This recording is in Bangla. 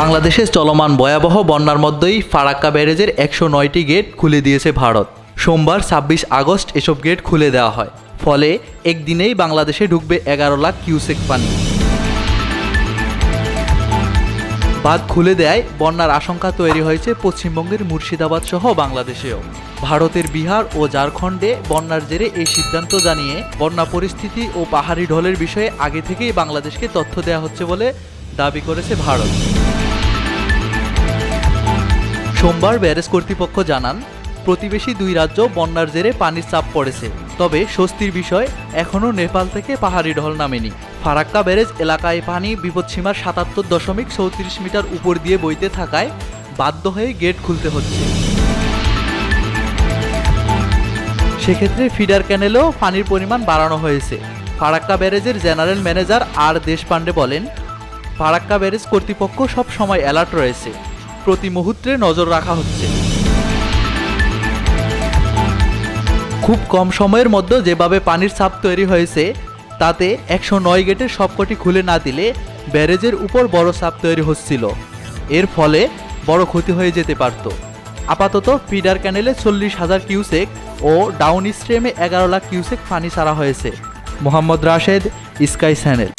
বাংলাদেশে চলমান ভয়াবহ বন্যার মধ্যেই ফারাক্কা ব্যারেজের একশো নয়টি গেট খুলে দিয়েছে ভারত। সোমবার ছাব্বিশ আগস্ট এসব গেট খুলে দেওয়া হয়। ফলে একদিনেই বাংলাদেশে ঢুকবে এগারো লাখ কিউসেক পানি। বাঁধ খুলে দেয় বন্যার আশঙ্কা তৈরি হয়েছে পশ্চিমবঙ্গের মুর্শিদাবাদ সহ বাংলাদেশেও। ভারতের বিহার ও ঝাড়খণ্ডে বন্যার জেরে এই সিদ্ধান্ত জানিয়ে বন্যা পরিস্থিতি ও পাহাড়ি ঢলের বিষয়ে আগে থেকেই বাংলাদেশকে তথ্য দেওয়া হচ্ছে বলে দাবি করেছে ভারত। সোমবার ব্যারেজ কর্তৃপক্ষ জানান, প্রতিবেশী দুই রাজ্য বন্যার জেরে পানির চাপ পড়েছে। তবে স্বস্তির বিষয়, এখনও নেপাল থেকে পাহাড়ি ঢল নামেনি। ফারাক্কা ব্যারেজ এলাকায় পানি বিপদসীমার সাতাত্তর দশমিক চৌত্রিশ মিটার উপর দিয়ে বইতে থাকায় বাধ্য হয়ে গেট খুলতে হচ্ছে। সেক্ষেত্রে ফিডার ক্যানেলেও পানির পরিমাণ বাড়ানো হয়েছে। ফারাক্কা ব্যারেজের জেনারেল ম্যানেজার আর দেশপান্ডে বলেন, ফারাক্কা ব্যারেজ কর্তৃপক্ষ সব সময় অ্যালার্ট রয়েছে। প্রতি মুহূর্তে নজর রাখা হচ্ছে। খুব কম সময়ের মধ্যে যেভাবে পানির চাপ তৈরি হয়েছে, তাতে একশো নয় গেটের সবকটি খুলে না দিলে ব্যারেজের উপর বড় চাপ তৈরি হচ্ছিল। এর ফলে বড় ক্ষতি হয়ে যেতে পারত। আপাতত ফিডার ক্যানেলে চল্লিশ হাজার কিউসেক ও ডাউন স্ট্রিমে এগারো লাখ কিউসেক পানি ছাড়া হয়েছে। Mohammad Rashed, Sky channel.